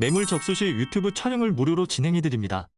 매물 접수 시 유튜브 촬영을 무료로 진행해드립니다.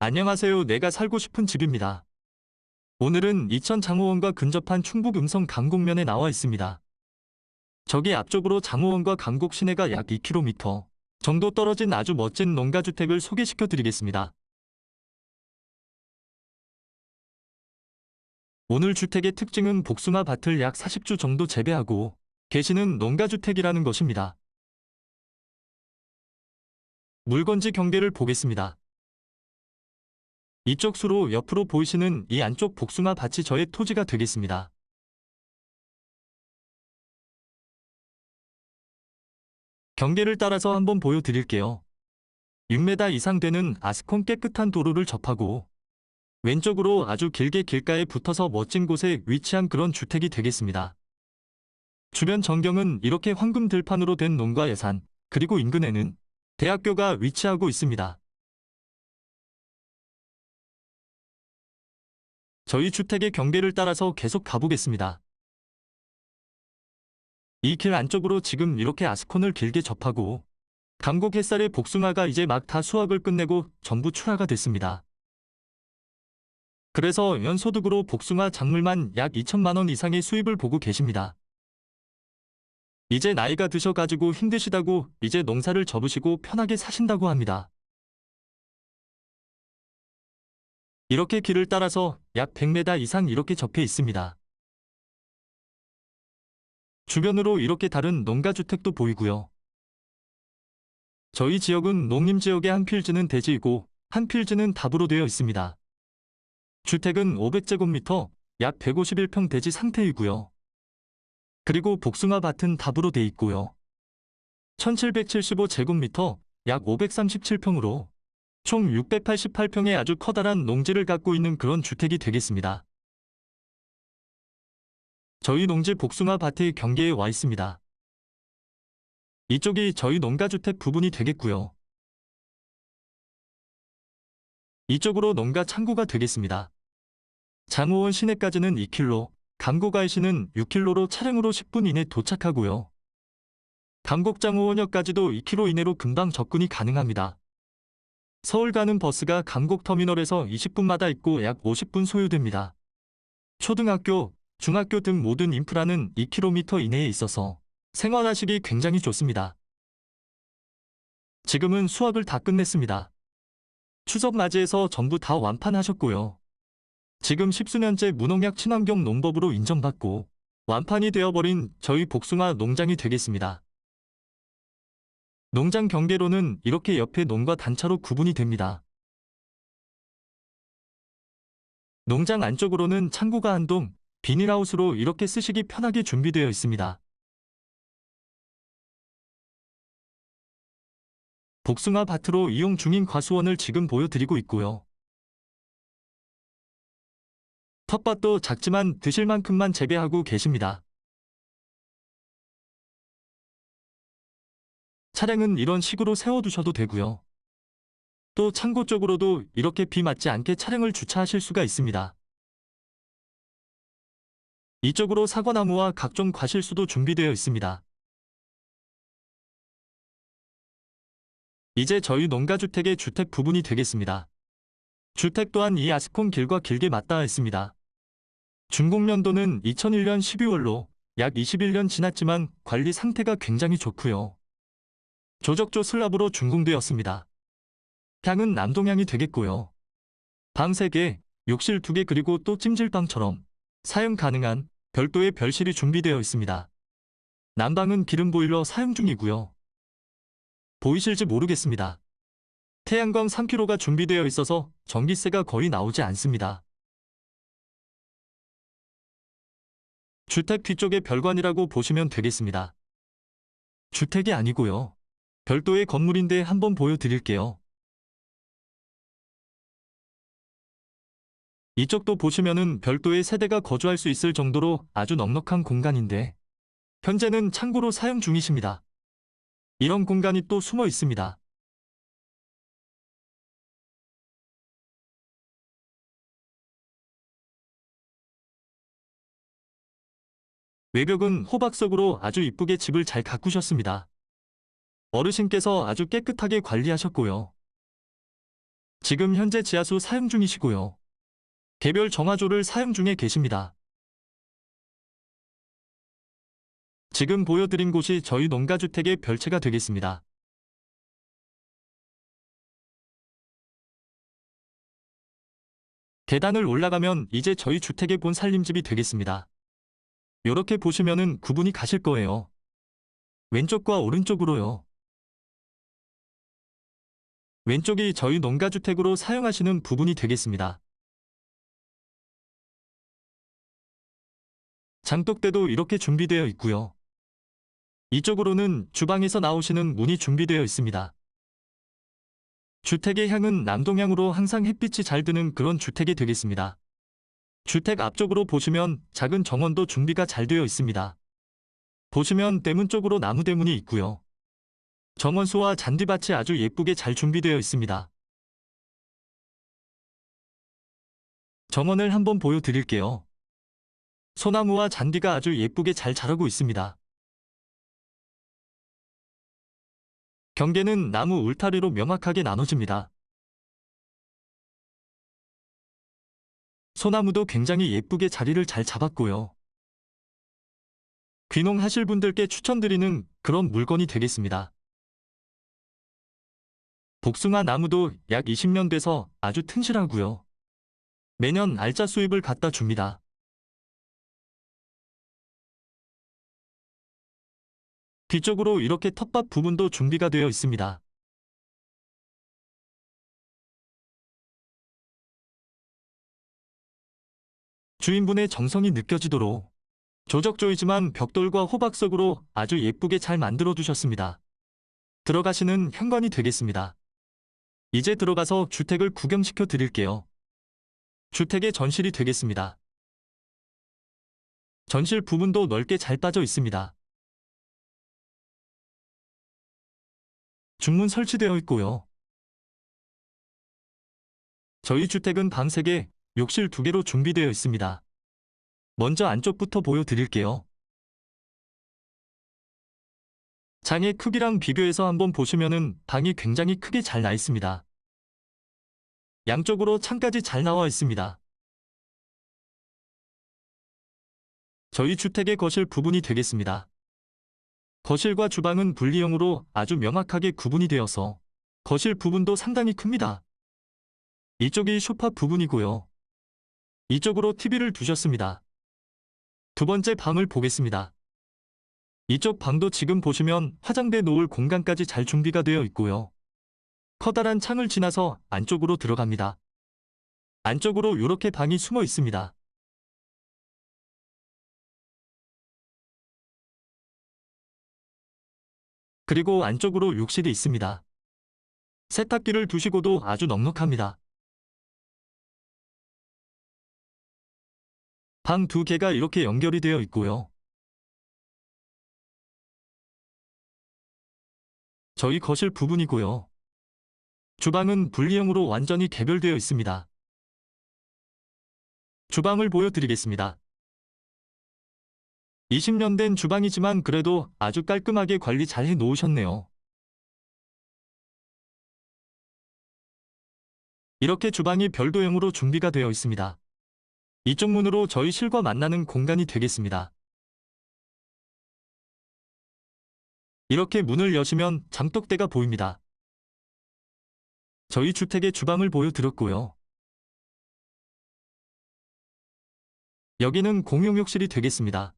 안녕하세요. 내가 살고 싶은 집입니다. 오늘은 이천 장호원과 근접한 충북 음성 강곡면에 나와 있습니다. 저기 앞쪽으로 장호원과 강곡 시내가 약 2km 정도 떨어진 아주 멋진 농가주택을 소개시켜 드리겠습니다. 오늘 주택의 특징은 복숭아 밭을 약 40주 정도 재배하고 계시는 농가주택이라는 것입니다. 물건지 경계를 보겠습니다. 이쪽 수로 옆으로 보이시는 이 안쪽 복숭아 밭이 저의 토지가 되겠습니다. 경계를 따라서 한번 보여드릴게요. 6m 이상 되는 아스콘 깨끗한 도로를 접하고 왼쪽으로 아주 길게 길가에 붙어서 멋진 곳에 위치한 그런 주택이 되겠습니다. 주변 전경은 이렇게 황금 들판으로 된 농가 예산, 그리고 인근에는 대학교가 위치하고 있습니다. 저희 주택의 경계를 따라서 계속 가보겠습니다. 이 길 안쪽으로 지금 이렇게 아스콘을 길게 접하고 강곡 햇살의 복숭아가 이제 막 다 수확을 끝내고 전부 출하가 됐습니다. 그래서 연소득으로 복숭아 작물만 약 2천만 원 이상의 수입을 보고 계십니다. 이제 나이가 드셔가지고 힘드시다고 이제 농사를 접으시고 편하게 사신다고 합니다. 이렇게 길을 따라서 약 100m 이상 이렇게 접해 있습니다. 주변으로 이렇게 다른 농가주택도 보이고요. 저희 지역은 농림지역의 한 필지는 대지이고 한 필지는 답으로 되어 있습니다. 주택은 500제곱미터, 약 151평 대지 상태이고요. 그리고 복숭아 밭은 답으로 돼 있고요. 1775제곱미터, 약 537평으로 총 688평의 아주 커다란 농지를 갖고 있는 그런 주택이 되겠습니다. 저희 농지 복숭아 밭의 경계에 와 있습니다. 이쪽이 저희 농가주택 부분이 되겠고요. 이쪽으로 농가 창고가 되겠습니다. 장호원 시내까지는 2km, 강곡아이시는 6km로 차량으로 10분 이내 도착하고요. 강곡장호원역까지도 2km 이내로 금방 접근이 가능합니다. 서울 가는 버스가 강곡터미널에서 20분마다 있고 약 50분 소요됩니다. 초등학교, 중학교 등 모든 인프라는 2km 이내에 있어서 생활하시기 굉장히 좋습니다. 지금은 수학을 다 끝냈습니다. 추석 맞이해서 전부 다 완판하셨고요. 지금 십수년째 무농약 친환경 농법으로 인정받고 완판이 되어버린 저희 복숭아 농장이 되겠습니다. 농장 경계로는 이렇게 옆에 농가 단차로 구분이 됩니다. 농장 안쪽으로는 창고가 한 동, 비닐하우스로 이렇게 쓰시기 편하게 준비되어 있습니다. 복숭아 밭으로 이용 중인 과수원을 지금 보여드리고 있고요. 텃밭도 작지만 드실 만큼만 재배하고 계십니다. 차량은 이런 식으로 세워두셔도 되고요. 또 창고 쪽으로도 이렇게 비 맞지 않게 차량을 주차하실 수가 있습니다. 이쪽으로 사과나무와 각종 과실수도 준비되어 있습니다. 이제 저희 농가주택의 주택 부분이 되겠습니다. 주택 또한 이 아스콘 길과 길게 맞닿아 있습니다. 준공연도는 2001년 12월로 약 21년 지났지만 관리 상태가 굉장히 좋고요. 조적조 슬랍으로 준공되었습니다. 향은 남동향이 되겠고요. 방 3개, 욕실 2개 그리고 또 찜질방처럼 사용 가능한 별도의 별실이 준비되어 있습니다. 난방은 기름 보일러 사용 중이고요. 보이실지 모르겠습니다. 태양광 3kg가 준비되어 있어서 전기세가 거의 나오지 않습니다. 주택 뒤쪽의 별관이라고 보시면 되겠습니다. 주택이 아니고요. 별도의 건물인데 한번 보여드릴게요. 이쪽도 보시면은 별도의 세대가 거주할 수 있을 정도로 아주 넉넉한 공간인데 현재는 창고로 사용 중이십니다. 이런 공간이 또 숨어 있습니다. 외벽은 호박석으로 아주 이쁘게 집을 잘 가꾸셨습니다. 어르신께서 아주 깨끗하게 관리하셨고요. 지금 현재 지하수 사용 중이시고요. 개별 정화조를 사용 중에 계십니다. 지금 보여드린 곳이 저희 농가주택의 별채가 되겠습니다. 계단을 올라가면 이제 저희 주택의 본 살림집이 되겠습니다. 이렇게 보시면은 구분이 가실 거예요. 왼쪽과 오른쪽으로요. 왼쪽이 저희 농가주택으로 사용하시는 부분이 되겠습니다. 장독대도 이렇게 준비되어 있고요. 이쪽으로는 주방에서 나오시는 문이 준비되어 있습니다. 주택의 향은 남동향으로 항상 햇빛이 잘 드는 그런 주택이 되겠습니다. 주택 앞쪽으로 보시면 작은 정원도 준비가 잘 되어 있습니다. 보시면 대문 쪽으로 나무 대문이 있고요. 정원수와 잔디밭이 아주 예쁘게 잘 준비되어 있습니다. 정원을 한번 보여드릴게요. 소나무와 잔디가 아주 예쁘게 잘 자라고 있습니다. 경계는 나무 울타리로 명확하게 나눠집니다. 소나무도 굉장히 예쁘게 자리를 잘 잡았고요. 귀농하실 분들께 추천드리는 그런 물건이 되겠습니다. 복숭아 나무도 약 20년 돼서 아주 튼실하고요. 매년 알짜 수입을 갖다 줍니다. 뒤쪽으로 이렇게 텃밭 부분도 준비가 되어 있습니다. 주인분의 정성이 느껴지도록 조적조이지만 벽돌과 호박석으로 아주 예쁘게 잘 만들어 두셨습니다. 들어가시는 현관이 되겠습니다. 이제 들어가서 주택을 구경시켜 드릴게요. 주택의 전실이 되겠습니다. 전실 부분도 넓게 잘 빠져 있습니다. 중문 설치되어 있고요. 저희 주택은 방 3개, 욕실 2개로 준비되어 있습니다. 먼저 안쪽부터 보여드릴게요. 장의 크기랑 비교해서 한번 보시면은 방이 굉장히 크게 잘 나 있습니다. 양쪽으로 창까지 잘 나와 있습니다. 저희 주택의 거실 부분이 되겠습니다. 거실과 주방은 분리형으로 아주 명확하게 구분이 되어서 거실 부분도 상당히 큽니다. 이쪽이 소파 부분이고요. 이쪽으로 TV를 두셨습니다. 두 번째 방을 보겠습니다. 이쪽 방도 지금 보시면 화장대 놓을 공간까지 잘 준비가 되어 있고요. 커다란 창을 지나서 안쪽으로 들어갑니다. 안쪽으로 이렇게 방이 숨어 있습니다. 그리고 안쪽으로 욕실이 있습니다. 세탁기를 두시고도 아주 넉넉합니다. 방 두 개가 이렇게 연결이 되어 있고요. 저희 거실 부분이고요. 주방은 분리형으로 완전히 개별되어 있습니다. 주방을 보여드리겠습니다. 20년 된 주방이지만 그래도 아주 깔끔하게 관리 잘 해 놓으셨네요. 이렇게 주방이 별도형으로 준비가 되어 있습니다. 이쪽 문으로 저희 실과 만나는 공간이 되겠습니다. 이렇게 문을 여시면 장독대가 보입니다. 저희 주택의 주방을 보여드렸고요. 여기는 공용 욕실이 되겠습니다.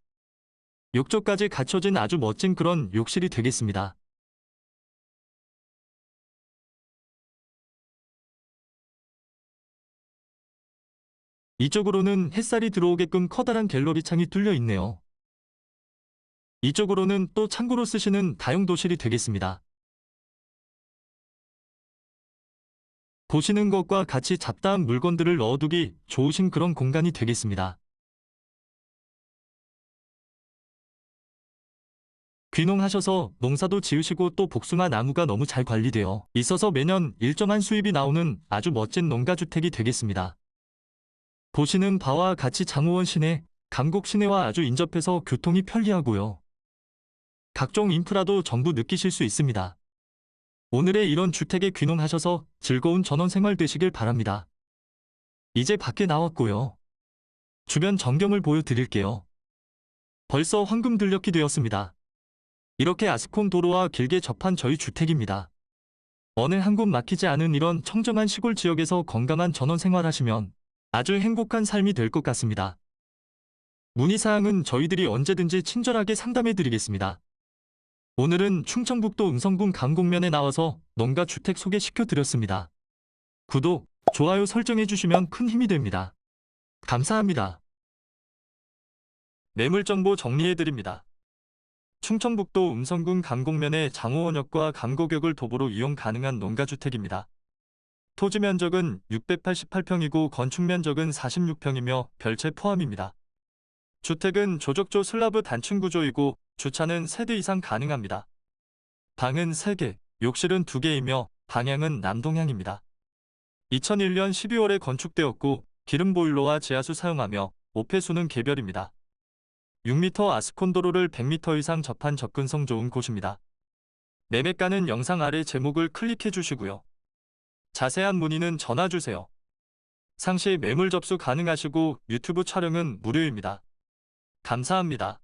욕조까지 갖춰진 아주 멋진 그런 욕실이 되겠습니다. 이쪽으로는 햇살이 들어오게끔 커다란 갤러리 창이 뚫려 있네요. 이쪽으로는 또 창고로 쓰시는 다용 도실이 되겠습니다. 보시는 것과 같이 잡다한 물건들을 넣어두기 좋으신 그런 공간이 되겠습니다. 귀농하셔서 농사도 지으시고 또 복숭아 나무가 너무 잘 관리되어 있어서 매년 일정한 수입이 나오는 아주 멋진 농가주택이 되겠습니다. 보시는 바와 같이 장호원 시내 강곡 시내와 아주 인접해서 교통이 편리하고요. 각종 인프라도 전부 느끼실 수 있습니다. 오늘의 이런 주택에 귀농하셔서 즐거운 전원 생활 되시길 바랍니다. 이제 밖에 나왔고요. 주변 전경을 보여드릴게요. 벌써 황금 들녘이 되었습니다. 이렇게 아스콘 도로와 길게 접한 저희 주택입니다. 어느 한 곳 막히지 않은 이런 청정한 시골 지역에서 건강한 전원 생활하시면 아주 행복한 삶이 될 것 같습니다. 문의사항은 저희들이 언제든지 친절하게 상담해 드리겠습니다. 오늘은 충청북도 음성군 강곡면에 나와서 농가 주택 소개시켜 드렸습니다. 구독, 좋아요 설정해 주시면 큰 힘이 됩니다. 감사합니다. 매물 정보 정리해 드립니다. 충청북도 음성군 강곡면의 장호원역과 강곡역을 도보로 이용 가능한 농가주택입니다. 토지 면적은 688평이고 건축 면적은 46평이며 별채 포함입니다. 주택은 조적조 슬라브 단층 구조이고 주차는 3대 이상 가능합니다. 방은 3개, 욕실은 2개이며 방향은 남동향입니다. 2001년 12월에 건축되었고 기름 보일러와 지하수 사용하며 오폐수는 개별입니다. 6m 아스콘 도로를 100m 이상 접한 접근성 좋은 곳입니다. 매매가는 영상 아래 제목을 클릭해 주시고요. 자세한 문의는 전화 주세요. 상시 매물 접수 가능하시고 유튜브 촬영은 무료입니다. 감사합니다.